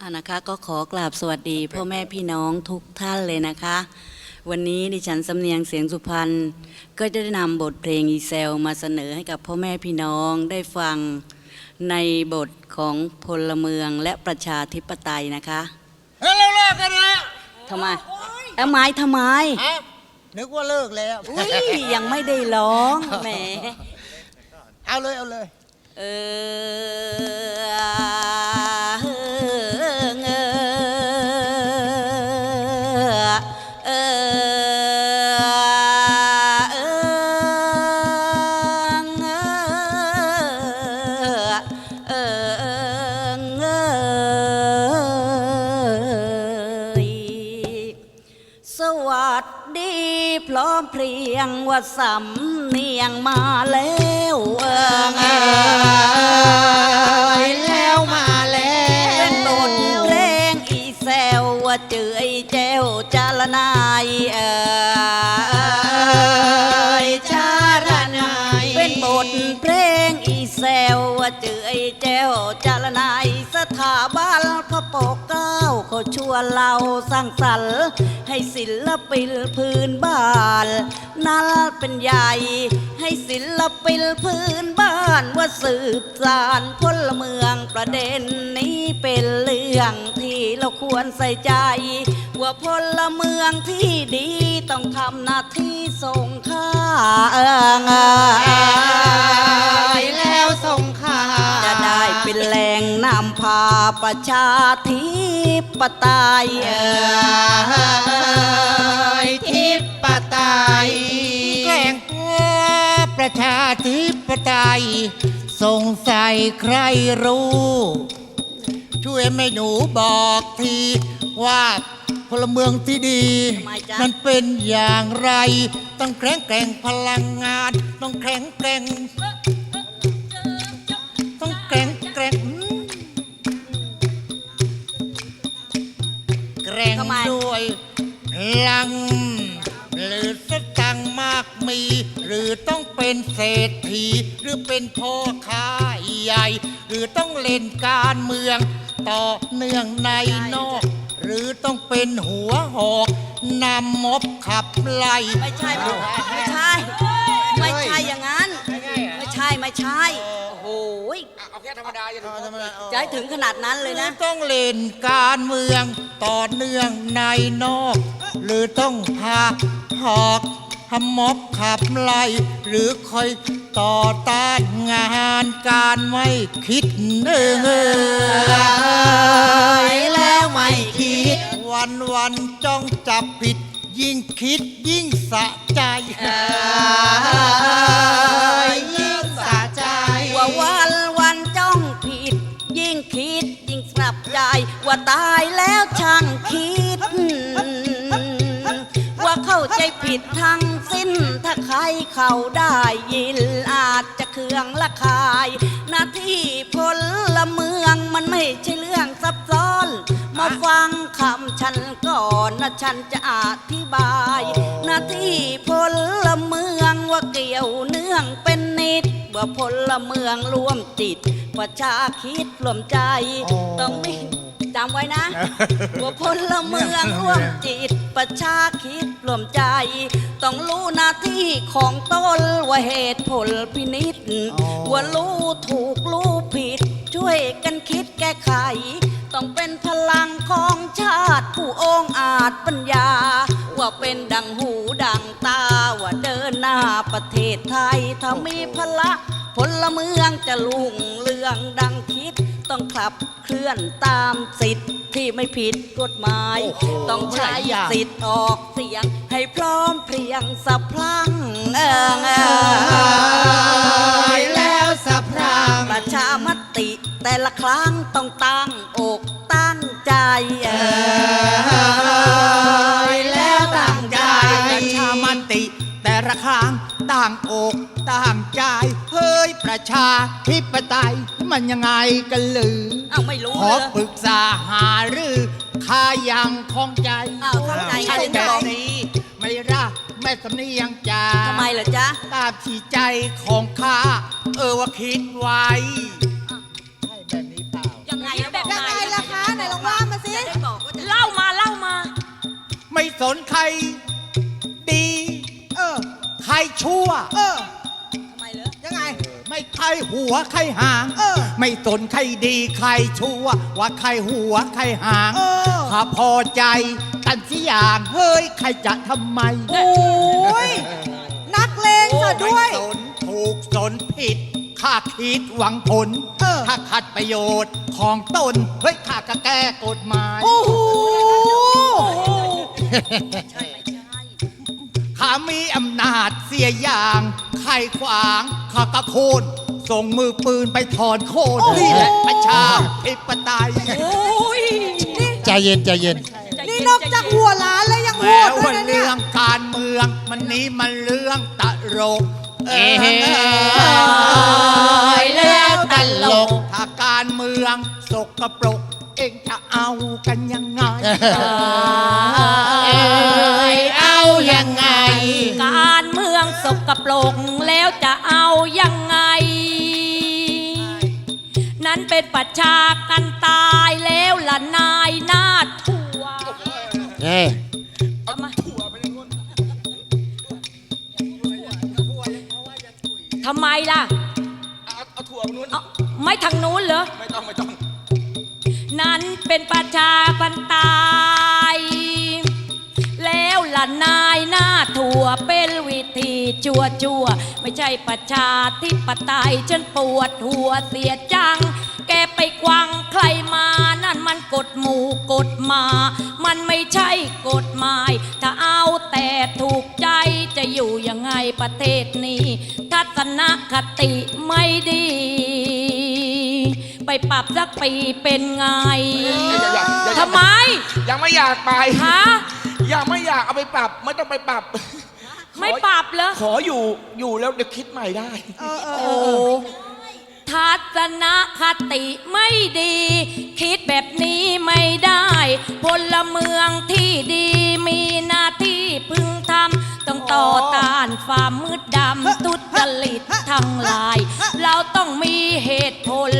อ่านะคะก็ขอกราบสวัสดีพ่อแม่พี่น้องทุกท่านเลยนะคะ วันนี้ดิฉันสำเนียงเสียงสุพรรณก็จะได้นำบทเพลงอีเซลมาเสนอให้กับพ่อแม่พี่น้องได้ฟังในบทของพลเมืองและประชาธิปไตยนะคะเฮ้ยเราเลิกกันแล้วทำไมทำไมทำไมฮะนึกว่าเลิกแล้วอุ้ยยังไม่ได้ร้องแหมเอาเลยเอาเลย เออ ว่าสำเนียงมาแล้วเอิงเอยแล้วมาแล้วเป็นเพลงอีแซวว่าเจอไอแจ้วจารนายเออจารนายเป็นบทเพลงอีแซวว่าเจอไอแจ้วจารนายสถาบันพระปก เกล้าเขาชวนเราสร้างสรรค์ให้ศิลปินพื้นบ้านนั่นเป็นใหญ่ ให้ศิลปินพื้นบ้านว่าสืบสานพลเมืองประเด็นนี้เป็นเรื่องที่เราควรใส่ใจ ว่าพลเมืองที่ดีต้องทำหน้าที่ส่งค่าเอิงเอยแล้วส่งข่าจะได้เป็นแหล่งนำพาประชาธิ ปไตยเอิงทิปไตยแกล้งประชาธิปไตยสงสัยใครรู้ ช่วยแม่หนูบอกทีว่าพลเมืองที่ดีทำไมจ๊ะนั้นเป็นอย่างไร ต้องแข็งแกร่งพลังงาน ต้องแข็งแกร่งต้อง แกร่งทำไมด้วยพลัง หรือสตังค์มากมี หรือต้องเป็นเศรษฐี หรือเป็นพ่อค้าใหญ่ หรือต้องเล่นการเมือง ต่อเนื่องในนอก หรือต้องเป็นหัวหอกนำม็อบขับไล่ ไม่ใช่ไม่ใช่ ไม่ใช่อย่างนั้น ไม่ใช่ไม่ใช่ โอ้โหยเอาแค่ธรรมดาอย่าถึงจะให้ถึงขนาดนั้นเลยนะ ต้องเล่นการเมืองต่อเนื่องในนอก หรือต้องพาหอกทำม็อบขับไล่ หรือคอยต่อต้านงานการไม่คิดเออแล้วไม่คิด วันวันๆจ้องจับผิด ยิ่งคิดยิ่งสะใจยิ่งสะใจ ว่าวันวันจ้องผิด ยิ่งคิดยิ่งกลับใจ ว่าตายแล้วช่างคิด ว่าเข้าใจผิดทั้งสิ้น ถ้าใครเข้าได้ยิน อาจจะเคืองละคาย หน้าที่พลเมืองมันไม่ใช่เรื่องซับซ้อน มาฟังคำฉันก่อนนะฉันจะอธิบาย หน้าที่พลเมืองว่าเกี่ยวเนื่องเป็นนิด ว่าพลเมืองร่วมจิต ประชาคิดรวมใจอ๋อต้องมีจำไว้นะ ว่าพลเมืองร่วมจิต ประชาคิดรวมใจ ต้องรู้หน้าที่ของตนว่าเหตุผลพินิษว่ารู้ถูกรู้ผิด ช่วยกันคิดแก้ไข ต้องเป็นพลังของชาติผู้องอาจปัญญา ว่าเป็นดังหูดังตา ว่าเดินหน้าประเทศไทย ถ้ามีพละพลเมืองจะลุ่งเรืองดังคิด ต้องขับเคลื่อนตามสิทธิ์ที่ไม่ผิดกฎหมายโอ้โหต้องใช้หลายอย่างสิทธิ์ออกเสียง ให้พร้อมเพรียงสับพลังเอิงเอ แต่ละครั้งต้องตั้งอกตั้งใจเออแล้วตั้งใจประชามติ แต่ละครั้งต่างอกต่างใจ เฮ้ยประชาธิปไตยมันยังไงกันหรือเอ้าไม่รู้ขอเลยปรึกษาหารือข้ายังคล่องใจอ้าวข้องใจฉันใครจะแบบบอก นี้ไม่รักแม่สำเนียงจาทำไมเหรอจ๊ะ ตามที่ใจของข้าเออว่าคิดไว้ สนใครดี เออ ใครชั่ว เออ ทำไมเหรอยังไง ไม่ใครหัวใครหาง เออ ไม่สนใครดีใครชั่ว ว่าใครหัวใครหางเออถ้าพอใจกันสิอย่างเฮ้ยใครจะทำไมโอ้ยนักเลงซะด้วย ไม่สนถูกสนผิดข้าคิดหวังผลเออ ถ้าขัดประโยชน์ของตนเฮ้ยข้าก็แก้กฎหมาย โอ้โห ใช่ไม่ใช่ข้ามีอำนาจเสียอย่างใครขวางข้าก็โค่นส่งมือปืนไปถอนโค่นโอ้โหนี่แหละประชาธิปไตยโอ้ยใจเย็นใจเย็น นี่นอกจากหัวล้านแล้วยังโหแม้ดด้วว่ายนะเนี่ยเรื่องการเมือง มันนี้มันเรื่องตลกเอ้ยแล้วตลก ถ้าการเมืองสกปรก เองจะเอากันยังไงเอ้ยเอายังไง การเมืองสกปรกแล้วจะเอายังไง นั้นเป็นประชากันตายแล้วล่ะนายหน้าทั่วเอ้ยเอามาทำไมล่ะ เอาถั่วนู้นเอาไม่ทางนู้นเหรอ ไม่ต้องไม่ต้อง นั้นเป็นประชาพันตาย แล้วล่ะนายหน้าถั่วเป็นวิธีจั่วจั่วไม่ใช่ประชาธิปไตยฉันปวดหัวเสียจัง แกไปกวังใครมานั่นมันกฎหมู่กฎมา มันไม่ใช่กฎหมาย ถ้าเอาแต่ถูกใจจะอยู่ยังไงประเทศนี้ ทัศนคติไม่ดี ไปปรับสักปีเป็นไงอย่าอย่าอย่าทำไม ยังไม่อยากไปฮะ ยังไม่อยากเอาไปปรับไม่ต้องไปปรับ ไม่ปรับเหรอ ขออยู่อยู่แล้วเดี๋ยวคิดใหม่ได้เออเออโอ้ทัศนคติไม่ดี คิดแบบนี้ไม่ได้ พลเมืองที่ดีมีหน้าที่พึงทำต้องต่อต้านความมืดดำทุจริตทั้งหลาย เรา ต้องมีเหตุผล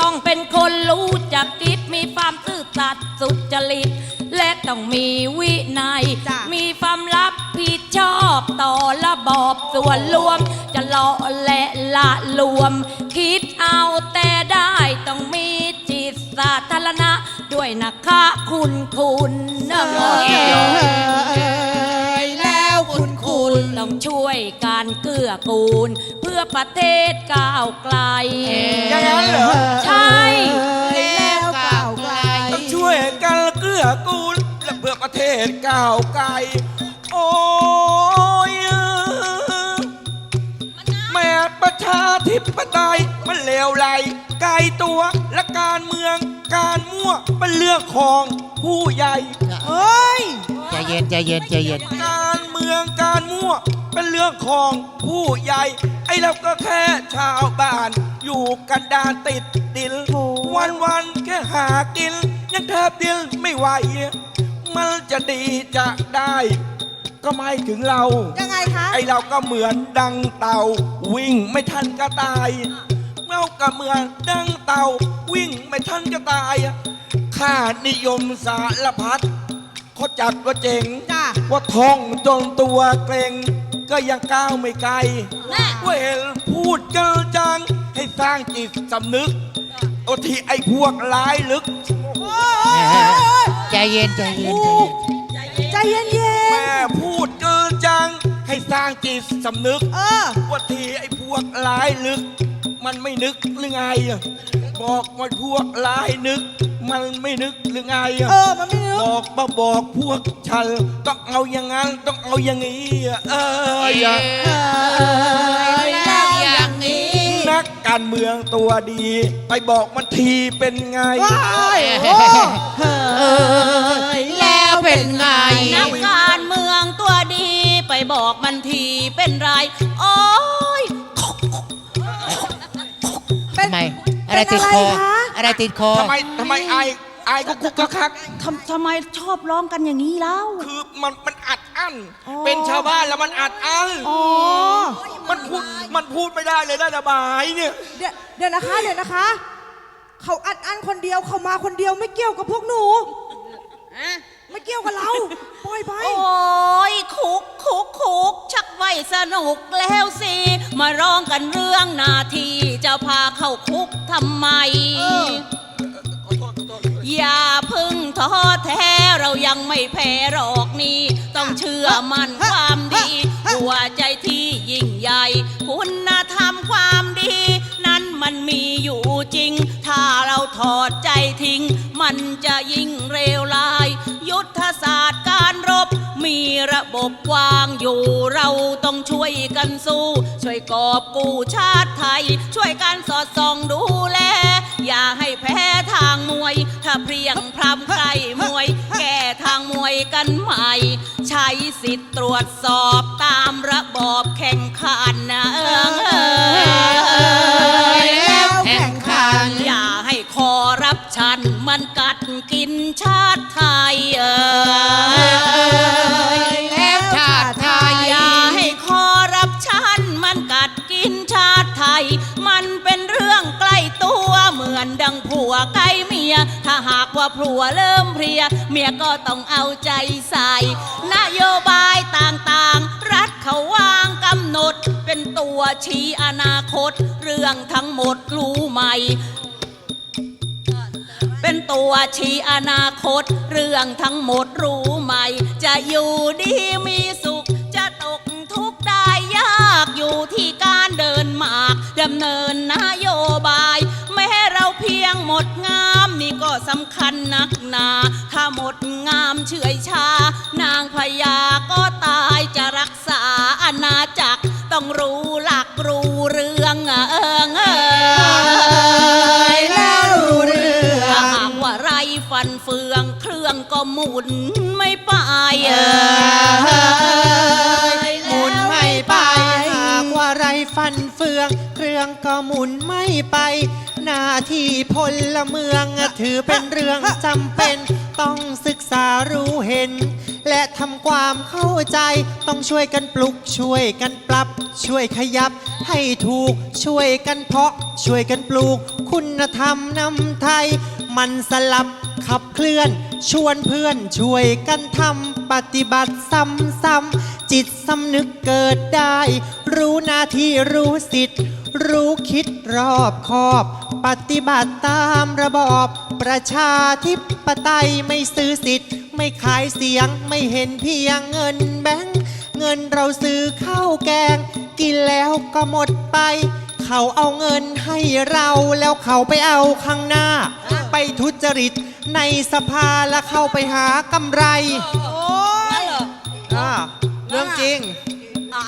ต้องเป็นคนรู้จักคิดมีความซื่อสัตย์สุจริต และต้องมีวินัย จ้ะ มีความรับผิดชอบต่อระบอบส่วนรวม จะเลาะและละลวม คิดเอาแต่ได้ต้องมีจิตสาธารณะ ด้วยนะคะคุณคุณนะแล้ว คุณคุณต้องช่วยการเกื้อกูล เพื่อประเทศก้าวไกล อย่างนั้นเหรอ ใช่แล้วก้าวไกล ต้องช่วยกันเกื้อกูลและเพื่อประเทศก้าวไกล โอ้ยแม้ประชาธิปไตยมันเลวไหลไกลตัวและการเมืองการมั่วเป็นเรื่องของผู้ใหญ่เฮ้ยใจ เย็นใจเย็นใจเย็นการเมืองการมั่ว เป็นเรื่องของผู้ใหญ่ ไอ้เราก็แค่ชาวบ้าน อยู่กันดานติดดินโถ่วันวันๆแค่หากิน ยังแทบดินไม่ไหว มันจะดีจะได้ ก็ไม่ถึงเรา ยังไงคะ ไอเราก็เหมือนดังเต่า วิ่งไม่ทันก็ตายเราก็เหมือนดังเต่า วิ่งไม่ทันก็ตายค่านิยมสารพัด เขาจัดว่าเจ๋ง จ้ะว่าท่องจนตัวเกรง ก็ยังก้าวไม่ไกลแน่ว่าเห็นพูดเกินจัง ให้สร้างจิตสำนึกโอที่ไอ้พวกร้ายลึก โอ้ยใจเย็นใจเย็นใจเย็น ใจเย็นเย็นแม่พูดเกินจัง ให้สร้างจิตสำนึกเออ ว่าทีไอ้พวกร้ายลึก มันไม่นึกหรือไงอะ บอกว่าพวกร้ายนึก มันไม่นึกหรือไงอะเออ มันไม่นึกบอกมาบอกพวกฉันต้องเอาอย่างนั้นต้องเอาอย่างนี้อะเอออย่าแล้วอย่างนี้นักการเมืองตัวดี ไปบอกมันทีเป็นไงว้ายโอ้เฮ้ยแล้วเป็นไง นักการเมืองตัวดี ไปบอกมันทีเป็นไรโอ้ยเป็นทำไม อะไรติดคอ เป็นอะไรคะ อะไรติดคอ ทำไมทำไมไอไอายก็คุกคัก ทำทำไมชอบร้องกันอย่างนี้เล่า คือมันมันอัดอั้น อ๋อ เป็นชาวบ้านแล้วมันอัดอั้น อ๋อ มันพูดมันพูดไม่ได้เลยนะระบายเนี่ย เดี๋ยวเดี๋ยวนะคะเดี๋ยวนะคะ เขาอัดอั้นคนเดียวเขามาคนเดียวไม่เกี่ยวกับพวกหนู ไม่เกี่ยวยวกับเรา ปล่อยไป โอ้ยคุกคุกคุกชักไว้สนุกแล้วสิ มาร้องกันเรื่องหนาทีจะพาเข้าคุกทำไมอย่าพึ่งท้อแท้เรายังไม่แพ้หรอกนี่ ต้องเชื่อมันความดี หัวใจที่ยิ่งใหญ่ คุณธรรมความดี นั้นมันมีอยู่จริง ถ้าเรา ถอดใจทิ้ง มันจะยิ่งเร็วลาย ยุทธศาสตร์การรบ มีระบบวางอยู่เราต้องช่วยกันสู้ ช่วยกอบกู้ชาติไทย ช่วยกันสอดส่องดูแล อย่าให้แพ้ทางมวย ถ้าเพรียงพรำใกล้มวย แก้ทางมวยกันใหม่ ใช้สิทธิ์ตรวจสอบตามระบอบแข่งขันนะเอิงเอยแล้วแข่งขันอย่าให้คอ รับชันมันกัดกินชาติไทยเออแล้วชาติไทยอย่าให้คอรับชันมันกัดกินชาติไทย มันเป็นเรื่องใกล้ตัวเหมือนดังผัวใกล้เมีย ถ้าหากว่าผัวเริ่มเพลีย เมียก็ต้องเอาใจใส่ นโยบายต่างๆ รัฐเขาวางกำหนด เป็นตัวชี้อนาคต เรื่องทั้งหมดรู้ไหม เป็นตัวชี้อนาคต เรื่องทั้งหมดรู้ไหม จะอยู่ดีมีสุข จะตกทุกข์ได้ยากอยู่ที่การเดินหมากดำเนินนโยบายแม้เราเพียงหมดงามนี่ก็สำคัญนักหนา ถ้าหมดงามเฉื่อยชา นางพญาก็ตายจะรักษาอาณาจักรต้องรู้ หมุนไม่ไปเออหมุนไม่ไปหากว่าไรฟันเฟือง เครื่องก็หมุนไม่ไป หน้าที่พลเมืองถือเป็นเรื่องจำเป็น ต้องศึกษารู้เห็น และทำความเข้าใจ ต้องช่วยกันปลุกช่วยกันปรับ ช่วยขยับ ให้ถูกช่วยกันเพาะ ช่วยกันปลูก คุณธรรมนำไทย มันสลับขับเคลื่อน ชวนเพื่อนช่วยกันทำปฏิบัติซ้ำๆจิตสำนึกเกิดได้ รู้หน้าที่รู้สิทธิ์ รู้คิดรอบคอบ ปฏิบัติตามระบอบ ประชาธิปไตยไม่ซื้อสิทธิ์ ไม่ขายเสียงไม่เห็นเพียงเงินแบงค์เงินเราซื้อข้าวแกง กินแล้วก็หมดไป เขาเอาเงินให้เราแล้วเขาไปเอาข้างหน้า ไปทุจริต ในสภาแล้วเข้าไปหากำไรงั้นเหรออ่าเรื่องจริงอ่า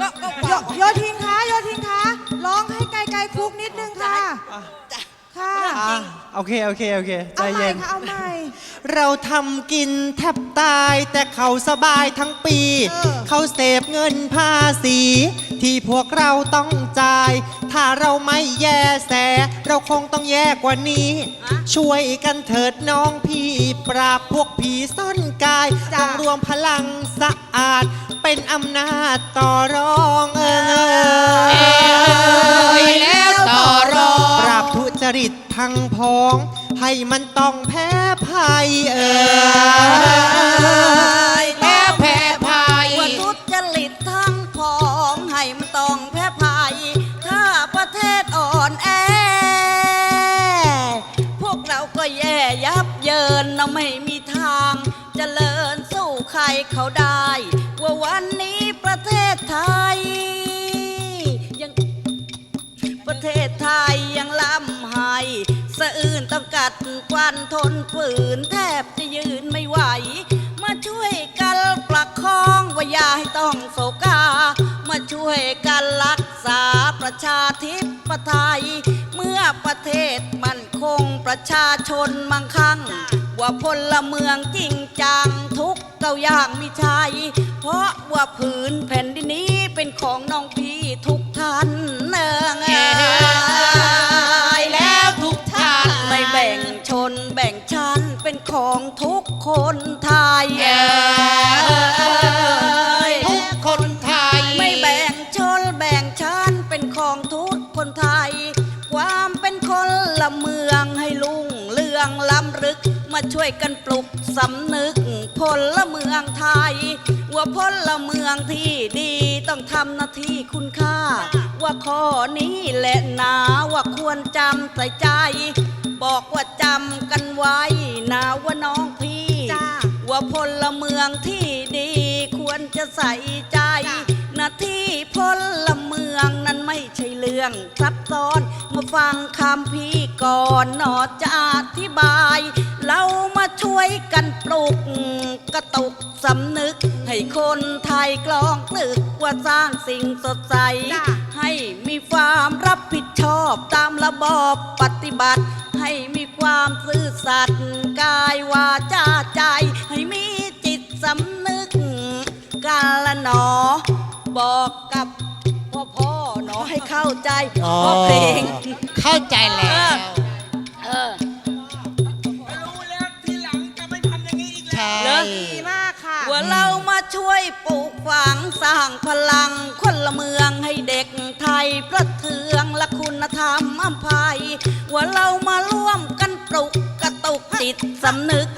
ก็ก็โยโยทินคะโยทินคะร้องให้ไกลๆคุกนิดนึงค่ะ ค่ะ อะโอเค โอเค โอเค ใจเอาใหม่เย็น ค่ะ เอาใหม่ เราทำกินแทบตายแต่เขาสบายทั้งปีเออเขาเสพเงินภาษี ที่พวกเราต้องจ่าย ถ้าเราไม่แย่แส เราคงต้องแย่กว่านี้ ช่วยกันเถิดน้องพี่ ปราบพวกผีซ่อนกายจ้ะต้องรวมพลังสะอาด เป็นอำนาจต่อรองเออแล้วต่อรอง ปราบทุจริตทั้งพ้อง ให้มันต้องแพ้ภั ยเออแล้วแพ้ภัยว่าทุจริตทั้งพองให้มันต้องแพ้ภัยถ้าประเทศอ่อนแอ พวกเราก็แย่ยับเยินเราไม่มีทางจเจริญสู้ใครเขาได้ ว่าวันนี้ประเทศไทย ยังประเทศไทยยังล่ำไห้สะอื่นต้องกัดกวันทน ฝืนแทบจะยืนไม่ไหว มาช่วยกันประคองว่าอย่าให้ต้องโศกา มาช่วยกันรักษาประชาธิปไตย เมื่อประเทศมันคงประชาชนมั่งคั่ง ว่าพลเมืองจริงจังทุกเก้าอย่างมีชัย เพราะว่าผืนแผ่นดินนี้เป็นของน้องพี่ทุกท่านเนือง ของทุกคนไทยเอยทุกคนไทย ไม่แบ่งชนแบ่งชั้นเป็นของทุกคนไทย ความเป็นคนละเมืองให้ลุ่งเรืองล้ำลึก มาช่วยวยกันปลุกสำนึกพลเมืองไทย ว่าพลเมืองที่ดีต้องทำหน้าที่คุณค่า ว่าข้อนี้แหละนะว่าควรจำใส่ใจ บอกว่าจำกันไว้นะว่าน้องพี่ จ้าว่าพลเมืองที่ดีควรจะใส่ใจหน้าที่พลเมืองนั้นไม่ใช่เรื่องซับซ้อน มาฟังคำพี่ก่อนหนอจะอธิบาย เรามาช่วยกันปลุกกระตุกสำนึก ให้คนไทยกลองกลึกว่าสร้างสิ่งสดใส จ้ะให้มีความรับผิดชอบตามระบอบปฏิบัติ สัตว์กายวาจาใจ ให้มีจิตสำนึกกาละหนอ บอกกับพ่อพ่อหนอให้เข้าใจอ๋อ พ่อเพลง เข้าใจแล้ว เออ รู้แล้วทีหลังจะไม่ทำอย่างนี้อีกแล้ว ใช่ เหรอ เรามาช่วยปลูกฝังสร้างพลังคนละเมืองให้เด็กไทยประเทืองและคุณธรรมอัมภัยว่าเรามาร่วมกันปลุกกระตุกจิตสำนึก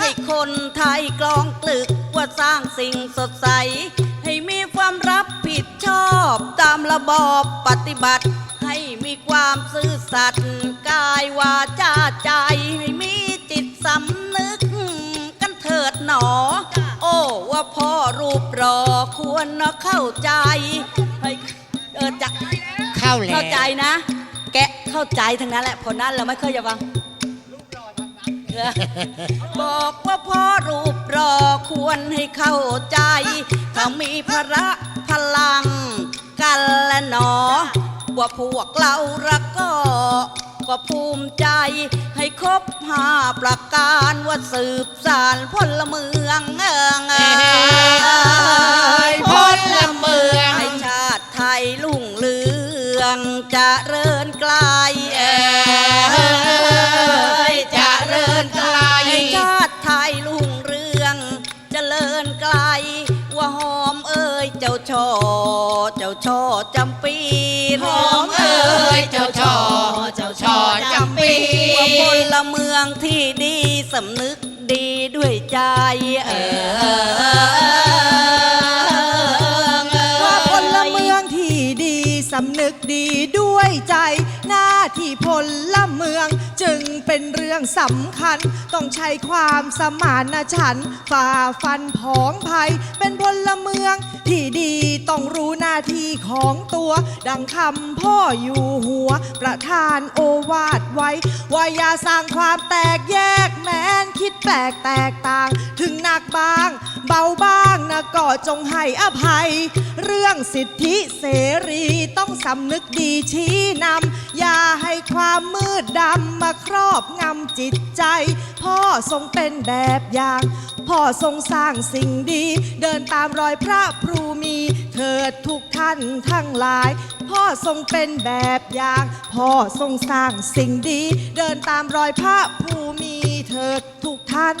ให้คนไทยกลองกลึกว่าสร้างสิ่งสดใส ให้มีความรับผิดชอบตามระบอบปฏิบัติ ให้มีความซื่อสัตย์กายวาจาใจให้มีจิตสำนึกกันเถิดหนอ ว่าพ่อรูปรอควรนะเข้าใจเฮ้ยเออจะเข้าแล้วเข้าใจนะ แกะเข้าใจทั้งนั้นแหละผลนั้นเราไม่เคยจะฟังเออบอกว่าพ่อรูปรอควรให้เข้าใจถ้ามีพระพลังกันและหนอ ว่าพวกเรารักก็ ก็ภูมิใจ ให้ครบห้าประการว่าสืบสารพลเมืองเอิงเอยพลเมืองให้ชาติไทยลุ่งเรืองเจะเริญไกล ช่อเจ้าช่อจำปีหอมเอ้ยเจ้าช่อเจ้าช่อจำปีว่าพลเมืองที่ดีสำนึกดีด้วยใจเออว่าพลเมืองที่ดีสำนึกดีด้วยใจ หน้าที่พลเมือง จึงเป็นเรื่องสำคัญ ต้องใช้ความสมานฉันท์ฝ่าฟันผองภัย เป็นพลเมืองที่ดีต้องรู้หน้าที่ของตัว ดังคำพ่ออยู่หัว ประธานโอวาทไว้ ว่าอย่าสร้างความแตกแยกแม้นคิดแปลกแตกต่าง ถึงหนักบาง เบาบ้างนะก็จงให้อภัย เรื่องสิทธิเสรีต้องสำนึกดีชี้นำอย่าให้ความมืดดำมาครอบงำจิตใจ พ่อทรงเป็นแบบอย่าง พ่อทรงสร้างสิ่งดี เดินตามรอยพระพรูมีเถิดทุกท่านทั้งหลาย พ่อทรงเป็นแบบอย่าง พ่อทรงสร้างสิ่งดี เดินตามรอยพระภูมิเถิดทุกท่าน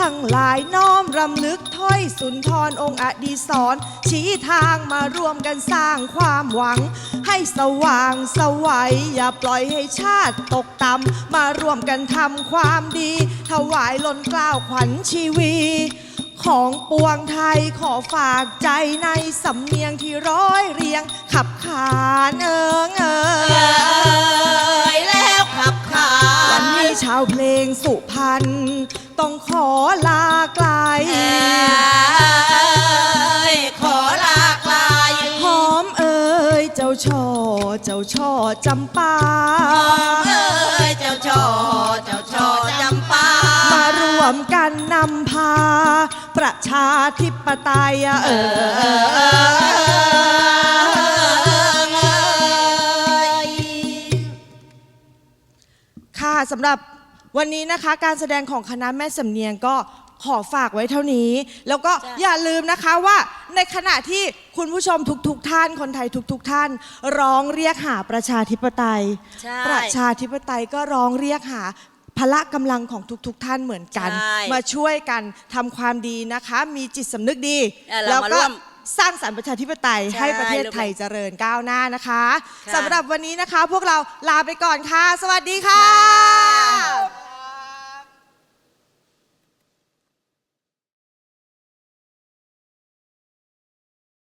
ทั้งหลายน้อมรำลึกถ้อยสุนทรองค์อดีศรชี้ทางมารวมกันสร้างความหวัง ให้สว่างสวัยอย่าปล่อยให้ชาติตกต่ำมารวมกันทำความดี ถวายล้นกล้าวขวัญชีวีของปวงไทยขอฝากใจในสำเนียงที่ร้อยเรียงขับขานเอิงเอิเชาวเพลงสุพรรณต้องขอลาไกลเอ่ยขอลาไกลหอมเอ่ยเจ้าช่อเจ้าช่อจำปาเอ่ยเจ้าช่อเจ้าช่อจำปามารวมกันนำพา ประชาธิปไตยเออ ค่ะสำหรับวันนี้นะคะการแสดงของคณะแม่สำเนียงก็ขอฝากไว้เท่านี้ แล้วก็อย่าลืมนะคะว่าในขณะที่คุณผู้ชมทุกๆทท่าน คนไทยทุกๆทท่าน ร้องเรียกหาประชาธิปไตย ใช่ ประชาธิปไตยก็ร้องเรียกหาพละกำลังของทุกๆทท่านเหมือนกัน ใช่มาช่วยกันทำความดีนะคะ มีจิตสำนึกดี เออเราแล้วมาก็ร่วม สร้างสรรค์ประชาธิปไตยใช่ให้ประเทศไทยเจริญก้าวหน้านะคะสำหรับวันนี้นะคะ พวกเราลาไปก่อนค่ะ สวัสดีค่ะ